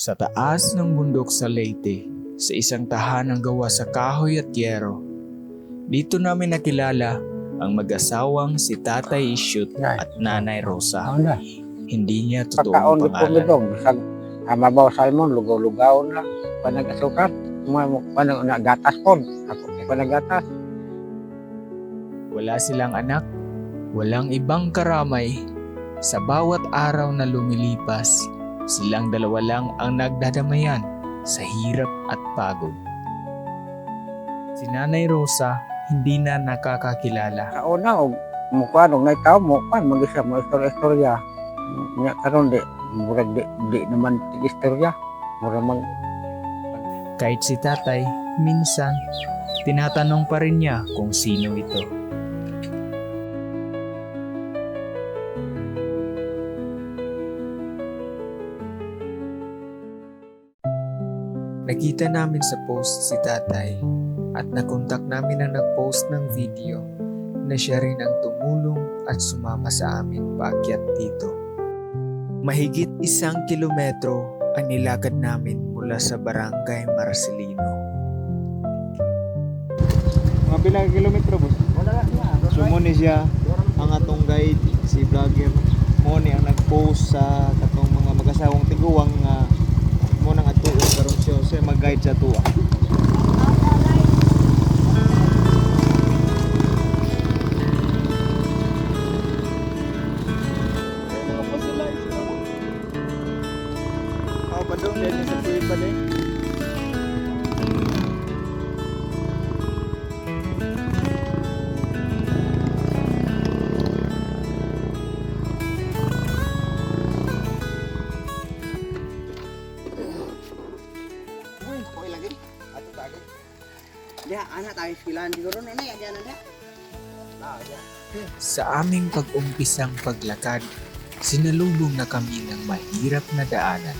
Sa taas ng bundok sa Leyte, sa isang tahanang gawa sa kahoy at yero, dito namin nakilala ang mag-asawang si Tatay Isyut at Nanay Rosa. Hindi niya totoong pangalan. pumidong. Sa amabaw salmon, lugaw-lugaw na. Panagasukat. Panag nagatas po. Ako panagatas. Wala silang anak, walang ibang karamay. Sa bawat araw na lumilipas, silang dalawa lang ang nagdadamayan sa hirap at pagod. Si Nanay Rosa hindi na nakakakilala. Kauna, og mukha nung naitaw mo, pan, mag-isa mo istorya-istorya. Nya karon di, murag di, di naman istorya. Murag mang Kahit si tatay, minsan, tinatanong pa rin niya kung sino ito. Nakita namin sa post si tatay at nakontak namin ang nag-post ng video na siya rin ang tumulong at sumama sa amin paakyat dito. Mahigit isang kilometro ang nilakad namin mula sa barangay Marcelino. Mga bilang kilometro boss. So mo ni siya ang atong guide si vlogger mo ni ang nag-post sa katong mga mag-asawang tiguwang nga mo nang atuon karon siya mag-guide sa tuwa. Oh, padung din sa tipa din. Anak tayo silan siguro na na yan na. Sa aming pag-umpisang paglakad, sinalubong na kami ng mahirap na daanan.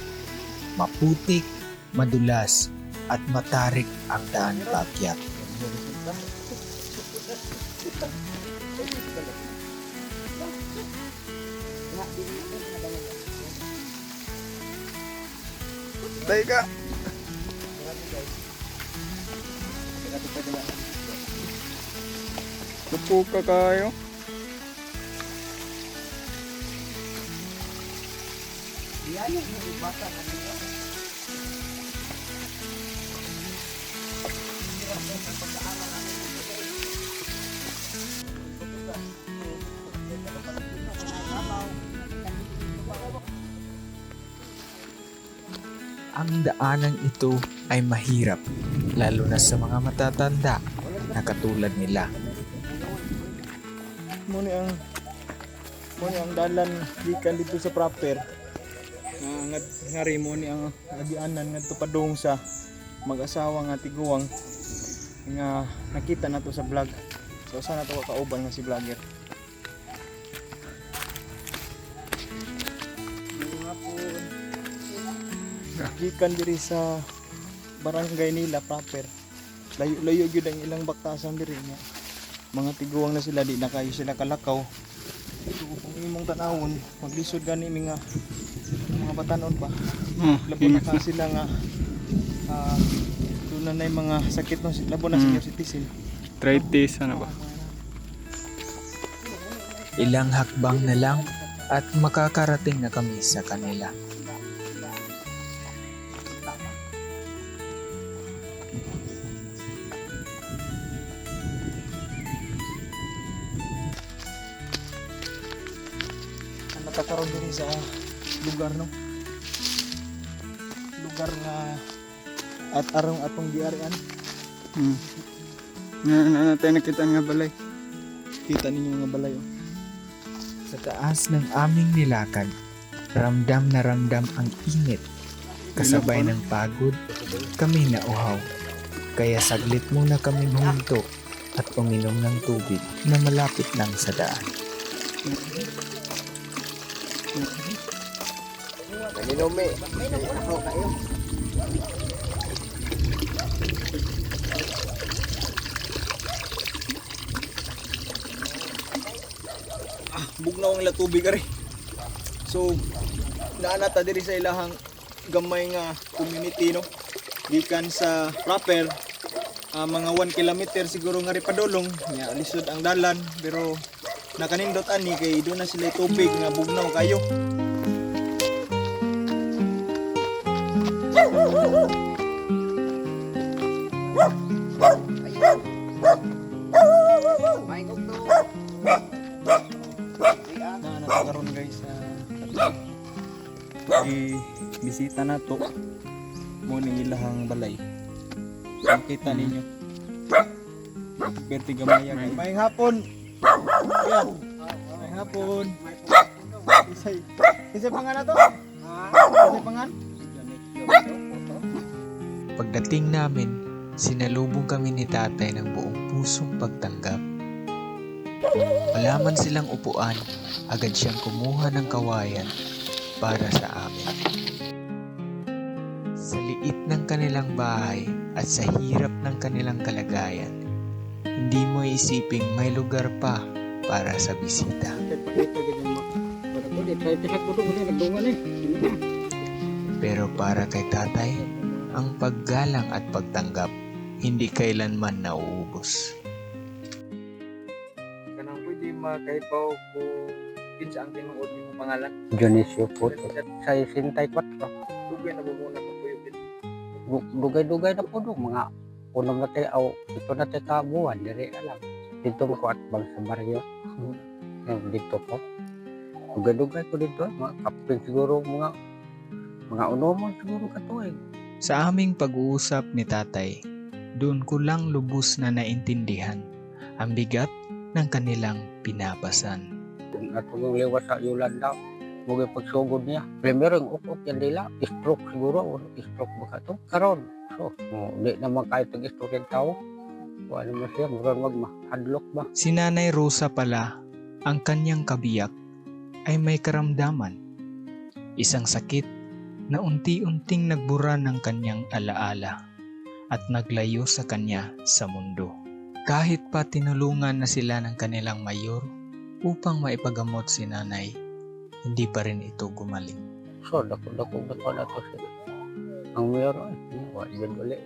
Maputik, madulas, at matarik ang daan paakyat. Tayo ka. Lupo ka kayo. Ang daanan ito ay mahirap, lalo na sa mga matatanda na katulad nila. mo ni ang mo ni ang dalan gikan dito sa proper. Nga nga ngari mo ni ang agianan ngadto padung sa mag-asawa nga tiguwang nga nakita na to sa vlog. So sana to kauban nga si vlogger. Gikan diri sa barangay nila proper. Layo-layo gyud ang ilang baktasan diri nga mga tiguang na sila di na kayo sila kalakaw. So kung imong tanawon maglisod gani mi nga mga batanon pa labo na ka sila nga ah doon na na yung mga sakit no labo na senior citizen Arthritis, ano ba? Ilang hakbang na lang at makakarating na kami sa kanila. Nakakaroon din sa lugar no lugar nga at arong atong giarian Hmm. Nga, ano natin nakita nga balay. kita ninyo nga balay oh. Sa taas ng aming nilakad, ramdam na ramdam ang init. Kasabay ng pagod, kami nauhaw. Kaya saglit muna kami huminto at uminom ng tubig na malapit lang sa daan. Minumi. Ako kayo. bugnaw ang ila tubig ari so naanata diri sa ilahang gamay nga community no gikan sa proper ah, mga 1 kilometer siguro nga ri padulong nya lisod ang dalan pero nakanindot ani kay doon na sila tubig nga bugnaw kayo Natakaroon guys i bisita na to. Mo ning ilahang balay. Makita ninyo. Berti gamaya guys may hapon. Yan may hapon. Isay isay pangan na to isay pangan Pagdating namin, sinalubong kami ni tatay ng buong pusong pagtanggap. Wala man silang upuan, agad siyang kumuha ng kawayan para sa amin. Sa liit ng kanilang bahay at sa hirap ng kanilang kalagayan, hindi mo isiping may lugar pa para sa bisita. Pero para kay tatay, ang paggalang at pagtanggap hindi kailanman nauubos. Kanang pwede makaipaw ko kinsa ang tinuod nimo pangalan. Dionisio po. Sa 64. Dugay na bumuna ko din. Du- Dugay-dugay na po doon. Mga unom na tayo, ito na tayo kabuhan. Diri alam. Dito ko at bang sa baryo. Yung dito po. Dugay-dugay ko dito. Mga kapin siguro mga mga unomon siguro katuig. Sa aming pag-uusap ni tatay, doon ko lang lubos na naintindihan ang bigat ng kanilang pinapasan. Kung ato yung liwas sa Yolanda, mugay pagsugod niya. Primero yung ukot yan nila, stroke siguro, stroke ba ka to? Karon, so, oh, di naman kahit nag-stroke yung tao. Wala naman siya, murang mag-hadlock ba? Si Nanay Rosa pala, ang kanyang kabiyak ay may karamdaman. Isang sakit na unti-unting nagbura ng kanyang alaala at naglayo sa kanya sa mundo. Kahit pa tinulungan na sila ng kanilang mayor upang maipagamot si nanay, hindi pa rin ito gumaling. So, dako, dako, dako na to siya. Ang mayor, ay, wala yan uli.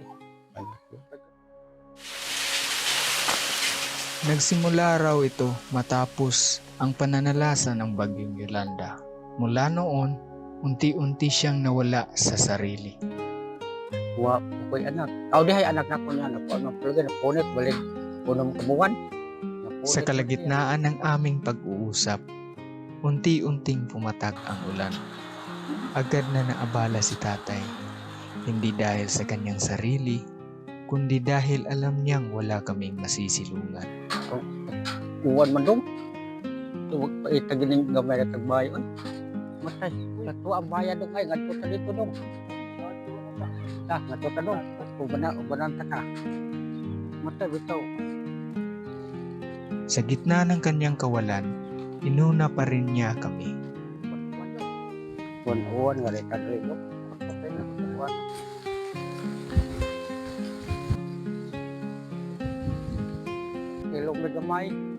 Ano siya? Nagsimula raw ito matapos ang pananalasa ng bagyong Yolanda. Mula noon, unti-unti siyang nawala sa sarili. Wa, ko'y anak. Tao di hay anak na ko niya, napo, ano, talaga, napunit, balik, punong kabuwan. Napunit Sa ko kalagitnaan ng aming pag-uusap, unti-unting pumatak ang ulan. Agad na naabala si tatay, hindi dahil sa kanyang sarili, kundi dahil alam niyang wala kaming masisilungan. niya. Uwan man dong. Tuwag pa itagin ng gamay na tagbayo. Ay, matay. Nato ang bayan dong ay, ngadto sa dito dong. Ah, ngadto ta dong. Ubanan, ubanan ta ka. Matay, bitaw. Sa gitna ng kanyang kawalan, inuna pa rin niya kami. Uwan-uwan nga rin na, uwan. Ilong na gamay.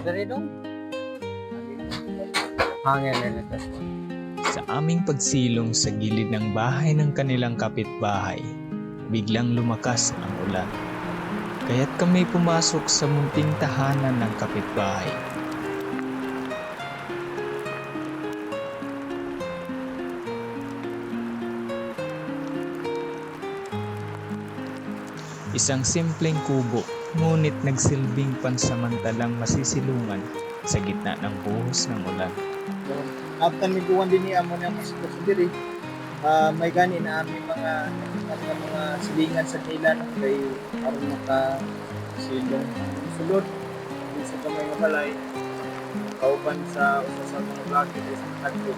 Diri dong. Hangin na. Sa aming pagsilong sa gilid ng bahay ng kanilang kapitbahay, biglang lumakas ang ulan. Kaya't kami pumasok sa munting tahanan ng kapitbahay. Isang simpleng kubo, ngunit nagsilbing pansamantalang masisilungan sa gitna ng buhos ng ulan. after miguan din ni amo na mas diri ah may gani na aming mga mga, mga silingan sa nila kay aron maka silong sulod. Sa kamay nga balay kauban sa usa sa mga vlog dito sa kanto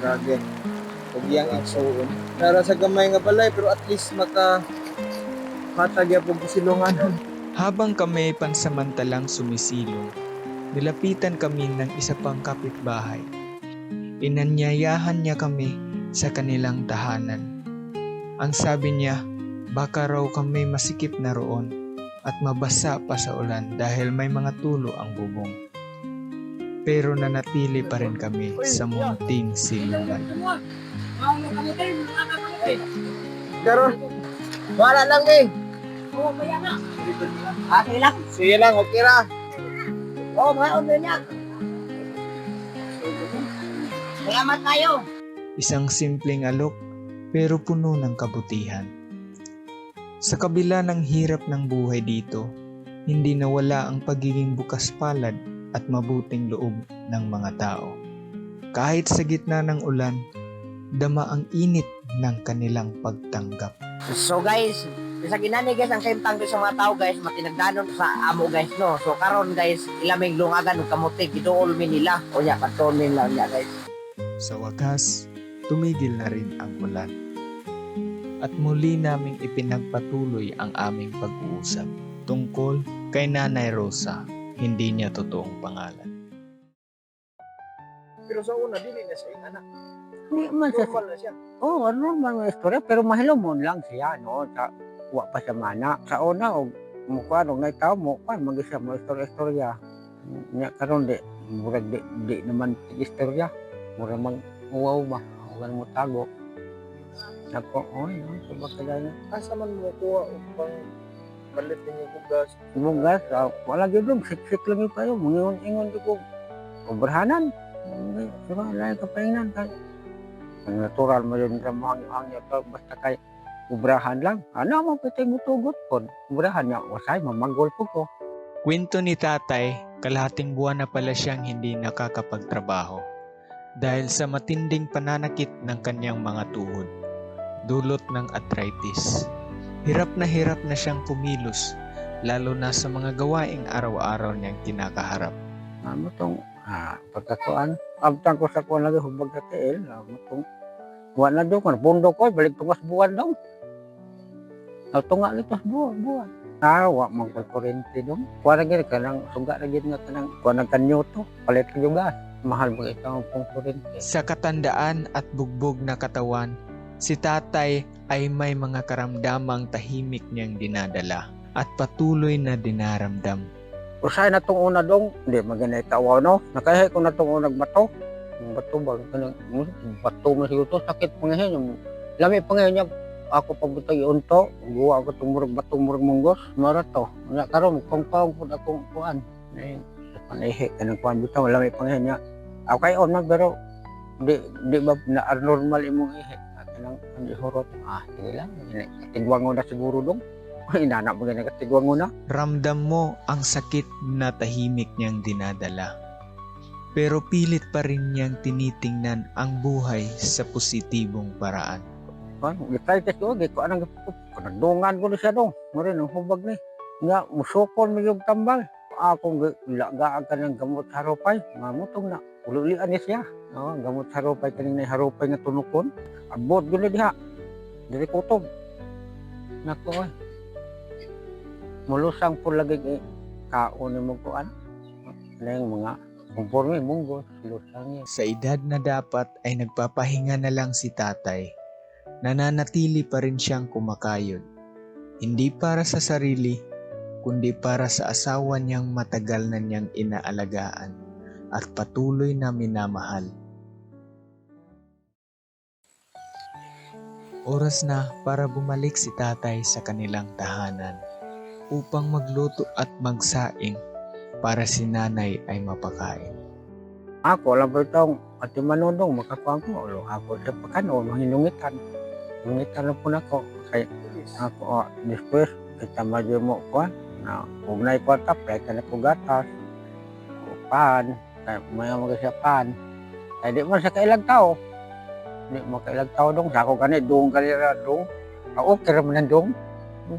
dragon. Ug yang ang suon para sa gamay nga balay pero at least maka hatag ya pag silungan Habang kami pansamantalang sumisilong, nilapitan kami ng isa pang kapitbahay. Inanyayahan niya kami sa kanilang tahanan. Ang sabi niya, baka raw kami masikip na roon at mabasa pa sa ulan dahil may mga tulo ang bubong. Pero nanatili pa rin kami sa munting silungan. Karon. Wala lang eh. Ah, sige lang. Sige lang, okay ra. Oo, mga order niya. Salamat tayo. Isang simpleng alok pero puno ng kabutihan. Sa kabila ng hirap ng buhay dito, hindi nawala ang pagiging bukas palad at mabuting loob ng mga tao. Kahit sa gitna ng ulan, dama ang init ng kanilang pagtanggap. So guys, sa ginani guys ang same tangdo sa mga tao guys matinagdanon sa amo guys no. So karon guys ilamig lungagan ug kamote giduol mi nila. O nya katon mi lang nya guys. Sa wakas, tumigil na rin ang ulan. At muli naming ipinagpatuloy ang aming pag-uusap tungkol kay Nanay Rosa, hindi niya totoong pangalan. Pero sa una, dili na siya yung anak. Hindi man sa Normal na siya. Oo, oh, normal nga istorya, pero mahilomon lang siya, no? Sa, wa pa siya mana. Sa una, o, mukha nung naitaw mo, pa, mag siya mo istorya-istorya. Nya karon di, murag di, di naman istorya. Murag mang uwaw ba, huwag mo tago. Nako, oy, no, sa bakalayan. Asa man mo kuha o pang malit ninyo bugas. Bugas, uh, wala gyud dong, sik-sik lang yung kayo, mungingon-ingon di ko. Obrahanan. Diba, lain kapahingan. Kay, ang natural mo yun sa mga hangyo basta kay ubrahan lang. Ano mo pitay mo tugot po? Ubrahan niya, wasay, mamagol po ko. Kwento ni tatay, kalahating buwan na pala siyang hindi nakakapagtrabaho dahil sa matinding pananakit ng kanyang mga tuhod, dulot ng arthritis. Hirap na hirap na siyang kumilos, lalo na sa mga gawaing araw-araw niyang kinakaharap. Ano tong, ah, pagkatuan, abtang ko sa kuwan lagi, hubag sa tiil, ano tong, buwan na doon, kung pundo ko, balik tungas buwan daw. Ang tunga nito, buwan, buwan. Ah, wa mang kurente doon. Kuha na gini, kanang suga na gini nga kanang, kuha na kanyo to, palit ka yung gas. Mahal mo ito ang pong kurente. Sa katandaan at bugbog na katawan, si tatay ay may mga karamdamang tahimik niyang dinadala at patuloy na dinaramdam. Usay na tong una dong, hindi maganda itawa no. Nakahe ko na tong unang bato. Yung bato ba, kanang, hmm, bato mo siguro to, sakit pangahin. Lami pangahin niya, ako pabutay unto, guwa ako tumurag bato murag munggos, mara to. Wala karon kung paong pud akong kuan. Ay, panihi kanang kuan bitaw lami pangahin niya. Ako kay on man pero di di ba na normal imong ihi. Kanang hindi horot. Ah, sige lang. Tigwang na siguro dong. Inana mo ganyan katigwang na. Ramdam mo ang sakit na tahimik niyang dinadala. Pero pilit pa rin niyang tinitingnan ang buhay sa positibong paraan. Kan, gitay tes ko, giko anang kanadungan ko na siya dong. Mari nang hubag ni. Nga musukon mi yung tambal. Ako lagaan ka ng gamot harupay. Mamutong na. Ululian ni siya. No, gamot harupay kaning na harupay nga tunukon. Abot gyud na diha. Diri kutob. Nako oy. Mulusang po lagi eh, kaon mo kuan. Nang mga kumporme munggo, lusang yan. Sa edad na dapat ay nagpapahinga na lang si tatay. Nananatili pa rin siyang kumakayod. Hindi para sa sarili, kundi para sa asawa niyang matagal na niyang inaalagaan at patuloy na minamahal. Oras na para bumalik si tatay sa kanilang tahanan upang magluto at magsaing para si nanay ay mapakain. Ako lang po itong ati manunong makakuha ko. Ako sa pakano, mahinungitan. Hinungitan na po na ko. Kaya ako, oh, después, kita madyo mo ko. Na, huwag na ikaw tapay ka na ko gatas. Pan. Kaya may mga siya pan. Kaya di man sa kailang tao. Di mo kailang tao dong. Sa ako ganit, doon ka nila dong. Ah, okay raman na dong.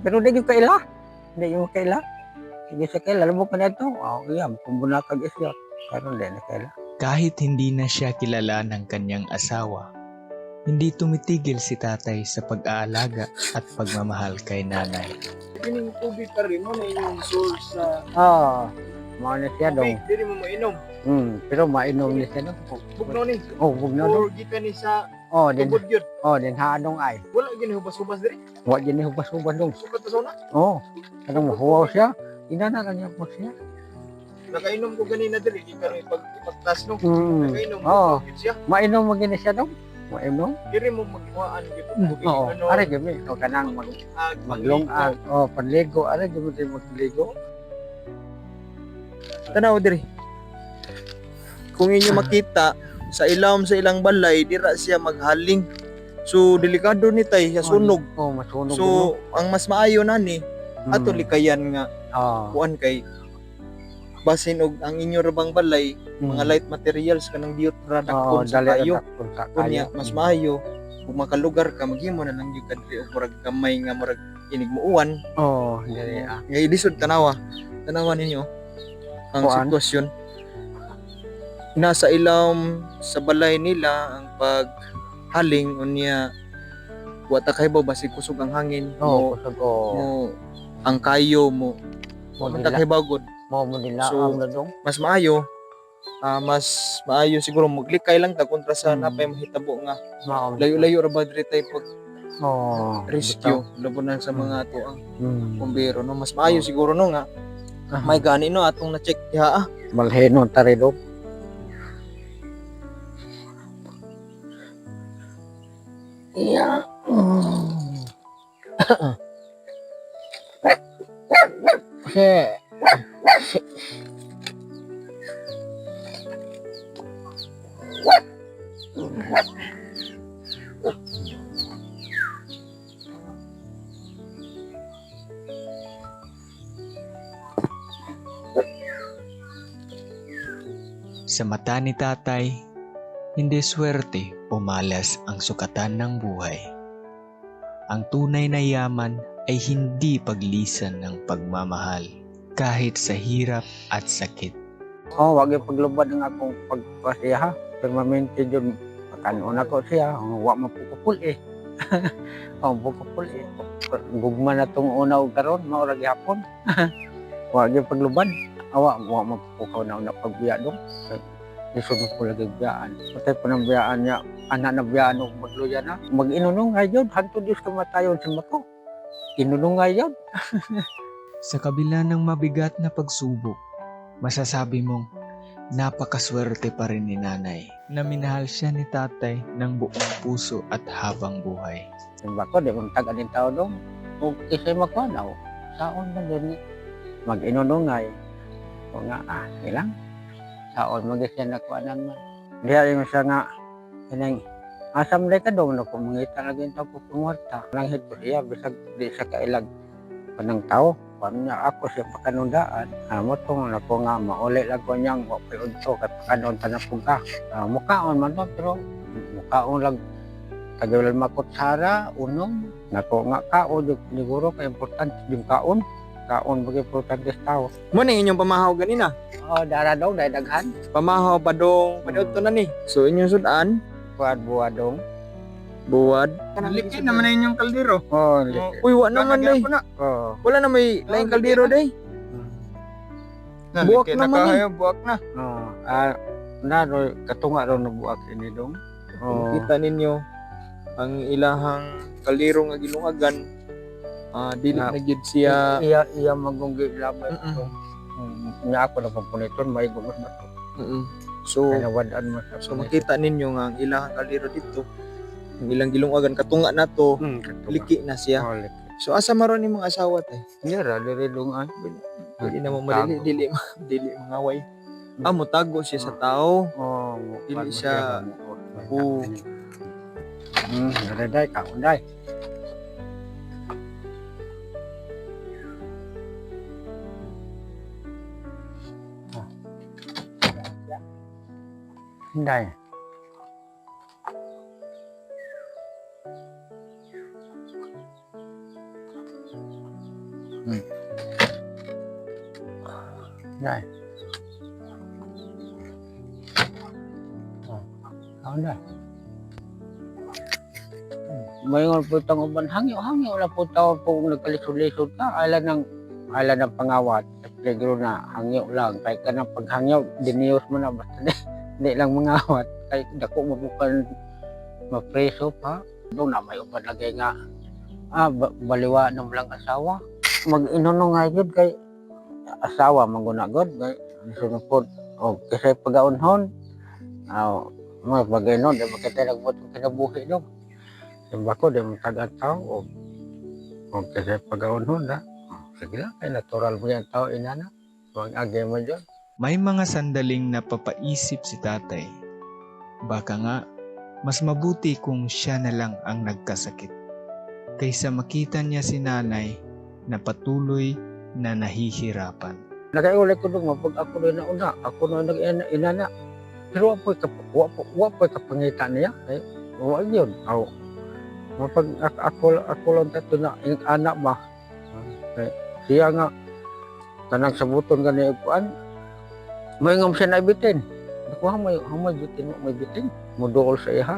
Pero di yung kaila. Di yung kaila. Sige sa kaila, mo ka na ito. Oh, iya, kumbuna ka isya. Pero di na kaila. Kahit hindi na siya kilala ng kanyang asawa, hindi tumitigil si tatay sa pag-aalaga at pagmamahal kay nanay. Kining tubig pa rin mo na yung source sa Ah, mao na siya dong. Dili mo mainom. Hmm, pero mainom ni siya dong. Bugno ni. Oh, bug na dong. Or gikan ni sa Oh, din yun. oh, din haadong ay. Wala gini hubas-hubas diri. Wa din ni hubas-hubas dong. Sukat sa una. Oh, kanang mahuwaw siya. Inana na niya po siya. Nakainom ko ganina diri, di ka rin pag ipagtas no. Mm. Nakainom ko, Oo. bakit siya? Mainom mo gini siya dong. Mainom. Diri mo magkuhaan gito. Oo. Are gami. O kanang mag maglungag. O panligo. Are gami din magligo. Tanaw diri. Kung inyo makita sa ilawom sa ilang balay, dira siya maghaling. So delikado ni tay sa sunog. O masunog. So ang mas maayo nani Mm. ato likayan nga Oo. kuan kay basin og ang inyo rabang balay mga light materials kanang ra Oo, dakon sa kayo. Kunya mas maayo kung makalugar ka maghimo na lang yung kadri og murag gamay nga murag inig muuwan Oo, dali ah. nga ilisod tanawa tanawa ninyo ang Kuan? sitwasyon nasa ilawom sa balay nila ang paghaling unya wata kay ba basig kusog ang hangin Oo, mo, kusog o. mo ang kayo mo Mo nila. kay bagod Mo mo nila. So, ang dong. mas maayo ah, mas maayo siguro maglikay lang ta kontra sa Mm. napay mahitabo nga Mao. layo-layo ra ba diri tay pag Oo. rescue labunan sa mga ato ang Mm. bumbero no mas maayo Oh. siguro no nga Ah. may gani no atong na check diha ah Malheno tari dong. Yeah. Kasi Sa mata ni tatay, hindi swerte o ang sukatan ng buhay. Ang tunay na yaman ay hindi paglisan ng pagmamahal kahit sa hirap at sakit. Oh, wag yung paglubad ng akong pagpasiya. Permanente yun. Makanon ako siya. Wa mapukupul eh. oh, pukupul eh. Gugma na tong una o karon, maurag yapon. wag yung paglubad. Awa, wa mapukaw na una pagbiya. Lisod mo po lagi biyaan. Patay pa ng biyaan niya. Anak na biyaan o magluya na. Mag-inunong ngayon. Hanto Diyos kamatayon sa mako. Inunong ngayon. Sa kabila ng mabigat na pagsubok, masasabi mong napakaswerte pa rin ni nanay na minahal siya ni tatay ng buong puso at habang buhay. Yung bako, di mong taga din tao dong. Kung kisay makanaw, saon na din mag-inunungay. O nga, ah, ilang. Saon mag-isya na kuanan man. Diya yung siya nga, kanang, asam ka dong, no, kung mangita na gintaw ko pumarta. Langhit ko siya, bisag di sa kailag panang tao. Paano niya ako siya pakanundaan. Amo tong ako nga, mauli lang ko niyang, wapay unto, kat pakanon tanapong ka. Ah, mukhaon man to, pero mukhaon lang Tagalan makutsara, unom, nako nga kao, di- siguro ka importante yung kaon. Kaon bagay importante sa tao. mo ning inyong pamahaw ganina Oh, dara daw, daghan. pamahaw padong paniudto na ni so inyong sudan Buad buadong. Buwad likin naman na inyong kaldero Oh, uy wa naman day Oh. wala na may laing kaldero day Buwak naman eh. buwak na. Oh, ah, na ro katunga ro nabuak ini dong. Oh. kita ninyo ang ilahang kaldero nga gilungagan ah dili Ah. na gid siya iya iya magunggi lamay Mm-mm. ito. Nya ako na pampuniton may to. Mm-mm. so so makita ninyo nga ang ilahang kaldero dito ang ilang gilungagan katunga na to Hmm, katunga. liki na siya Oh, liki. so asa maron imong asawa tay Iya ra lungan. dili na mo madili dili dili mangaway ah motago siya sa tao Oh, Dili siya- Oo. Hmm, naraday ka, unday. Unday. Mayroon po itong uban hangyo, hangyo na po tao po kung nagkalisod-lisod ka, ala ng, ala ng pangawat, at peligro na, hangyo lang, kaya ka ng paghangyo, diniyos mo na, basta di, di lang mangawat, kaya dako mo bukan mapreso pa, doon na may uban lagay nga, ah, ba- baliwa ng lang asawa, mag-inono nga yun kay asawa, magunagod, kay sunod po. O, kasi pag-aunhon, aw, mga bagay nun, di makita nagbutong kinabuhi dong. Simba ko, di mo tagaan tao, o, o kasi pag-aunhon, ha. Sige lang, kay natural mo yan tao, inana. Huwag agay mo dyan. May mga sandaling napapaisip si tatay. Baka nga, mas mabuti kung siya na lang ang nagkasakit. Kaysa makita niya si nanay na patuloy na nahihirapan. Nakaiulay ko dong, pag ako na nauna, ako na nag-inana. Pero wapoy ka, wapoy, wapoy ka pangita niya. Ay, wag yun. Aw, mapag ako, ako, lang tato na, yung anak ba? Ay, siya nga, kanang sabuton ka niya ikuan, may ngam siya na ibitin. Ako, hamay, hamay bitin mo, may bitin. Mudol sa iha,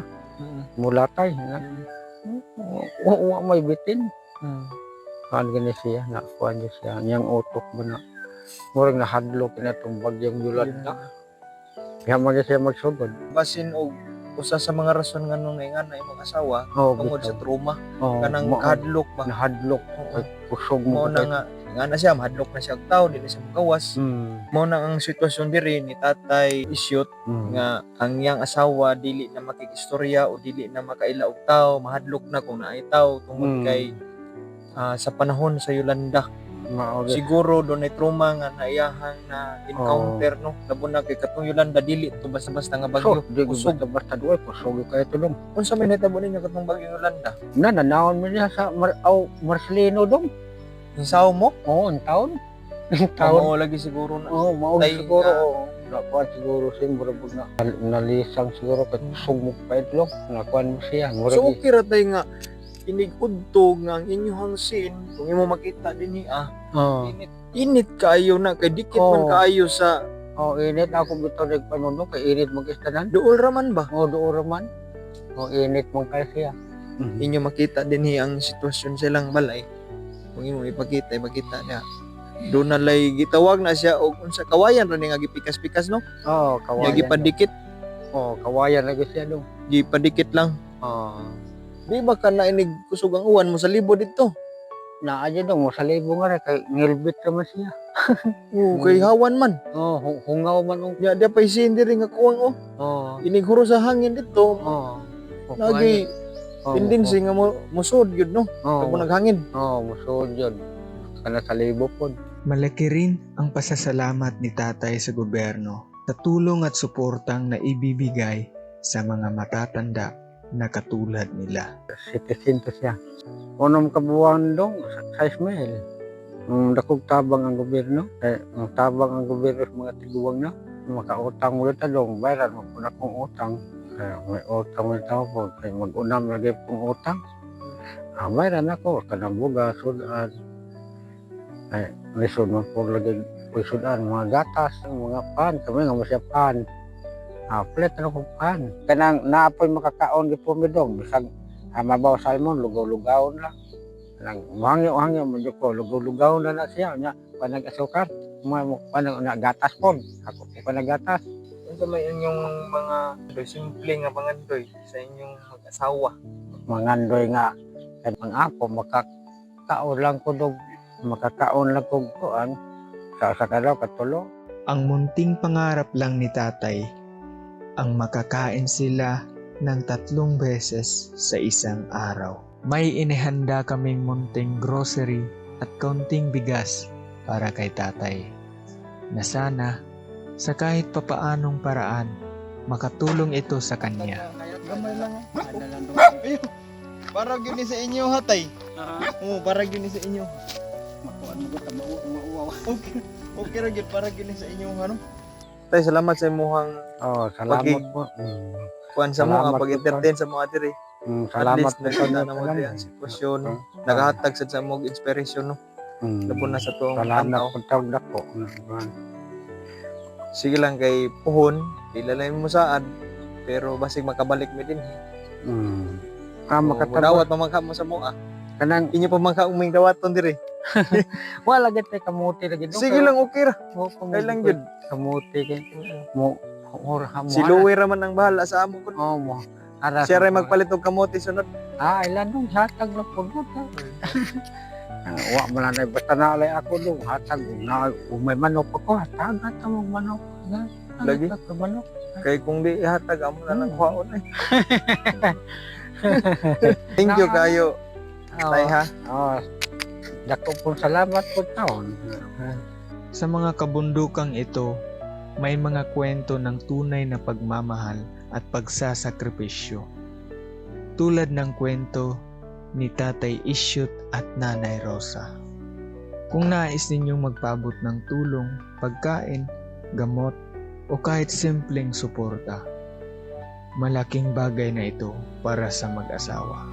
mulatay. Na, wa, may bitin. Kuan gani siya, na kuan niya siya, niyang utok ba na. Murag na hadlok na itong bagyang Yolanda. Kaya mga siya magsugod. Basin og usa sa mga rason nga nung nga na imong asawa Oh, tungod sa trauma oh, kanang mo, kahadlok ba. na hadlok. Ay, kusog Mo na nga nga na siya mahadlok na siya og tao dili siya magawas. Hmm. Mo na ang sitwasyon diri ni tatay isyot Hmm. nga ang iyang asawa dili na makikistorya o dili na makaila og tao mahadlok na kung naay tao tungod Mm. kay ah, sa panahon sa Yolanda Maogi. siguro doon ay trauma nga naiyahang na encounter no labo na kay katong Yolanda dili to basta-basta nga bagyo So, di kusog basta basta doon, kusog kayo tulong. unsa may nahitabo ninyo katong bagyo Yolanda Na, nanawon mo niya sa Mar aw, Marcelino dong. Hinsaw mo Oo, ang taon. Ang taon. Tao lagi siguro na Oo, maogi Tay, siguro. Oo. Nakuan siguro siya, murag na nalisang siguro kay kusog mo pa itlog. Nakuan mo siya. So okay ra tay nga inig udto nga ang inyong scene kung imo makita dinhi ah Oo. init init kaayo na kay dikit man Oo. kaayo sa Oh, init ako bitaw panuno kay init mo kistanan. duol ra man ba Oh, doon man. Oh, init mo kay siya. inyo makita dinhi ang sitwasyon silang balay kung imo ipakita ipakita niya doon na lay gitawag na siya og unsa kawayan ra ni nga gipikas-pikas no Oh, Nga kawayan. gipadikit Oh, kawayan lagi siya dong. gipadikit lang Oh. Di ba ka na inig kusog ang uwan mo sa libo dito? Naa dyan dong, sa libo nga rin, kay ngilbit naman siya. Oo, kay hawan man. Oh, hu- hungaw man ang... nya di pa isindi rin nga kuwang oh. Oh, inig huro sa hangin dito. Oh. lagi oh, tendency nga mo musod yun no? Oh, pag mo naghangin. Oh, musod yun. Kana sa libo po. Malaki rin ang pasasalamat ni tatay sa gobyerno sa tulong at suportang na ibibigay sa mga matatanda na katulad nila. Citizen to siya. Unong kabuuan dong, sa Ismail. Ang dakog tabang ang gobyerno. Eh, ang tabang ang gobyerno sa mga tiguwang na. Makautang mo ito dong, bayaran mo po na kong utang. Kaya may utang mo ito po. Kaya mag-unam lagi pong utang. Ah, bayaran ako. Kanang buga, sudan. Ay, lisod mo po lagi po sudan. Mga gatas, mga pan. Kami nga masya pan. Ah, plate na kong pan. Kanang naapoy makakaon mi dong. Bisag ah, mabaw salmon, lugaw-lugaw na. Nang mahangyo-hangyo mo ko, lugaw-lugaw na na siya. Nya, panag asukar. Mga panag na gatas po. Ako po panag gatas. unsa may inyong mga doy simple nga pangandoy sa inyong mag-asawa Mangandoy nga. Kaya pang ako, makakaon lang ko dog. Makakaon lang ko kuan. Sa sa kalaw, katulo. Ang munting pangarap lang ni tatay ang makakain sila ng tatlong beses sa isang araw. May inihanda kaming munting grocery at kaunting bigas para kay tatay na sana sa kahit papaanong paraan makatulong ito sa kanya. gamay lang Ayun, para gyud ni sa inyo hatay oo para gyud ni sa inyo okay okay ra gyud para gyud ni sa inyo ano tay salamat sa imong Oh, salamat Pagi- po. Mm. kuan sa mo Salamat po, pag-entertain sa mga diri Mm, at salamat least po. nakita na mo diri ang sitwasyon Mm. nagahatag sad sa mo og inspiration no Mm. labo na sa tuong Salamat tanaw po tawag na po. Mm. sige lang kay puhon ilalay mo saad pero basig makabalik mi din Mm. Ah, oh, makatapos. dawat mamangka mo sa mo ah Kanang, inyo pa mangka uming dawaton diri wala gid tay kamuti lagi. sige lang okay ra Mo kamuti. kay lang gyud Kamuti kay mo or mo. si Louie ra man ang bahala sa amo kun Oh, mo. Ara siya mga- magpalit og kamote sunod Ah, ilan dong hatag na po. Ah, wa man na basta na alay ako do hatag na kung may manok ako hatag at mo manok Lagi? hatag manok Kay kung di ihatag amo na lang Hmm. kwaon eh. Thank you kayo, tay ha. oh dako po salamat po taon Sa mga kabundukang ito, may mga kwento ng tunay na pagmamahal at pagsasakripisyo. Tulad ng kwento ni Tatay Isyut at Nanay Rosa. Kung nais ninyong magpabot ng tulong, pagkain, gamot, o kahit simpleng suporta, malaking bagay na ito para sa mag-asawa.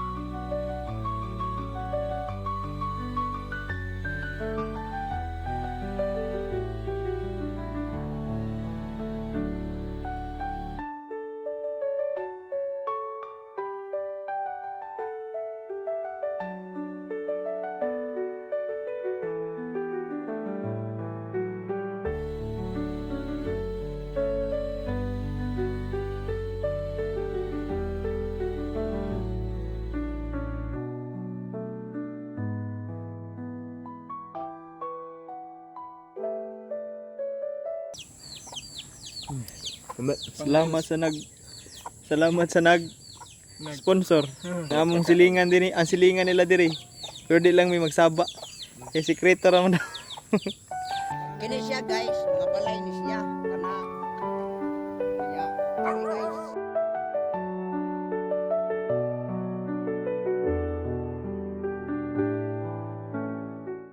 Salamat sa nag Salamat sa nag sponsor. Nga among silingan din ang silingan nila diri. Pero di lang may magsaba. Kay sekreto ra man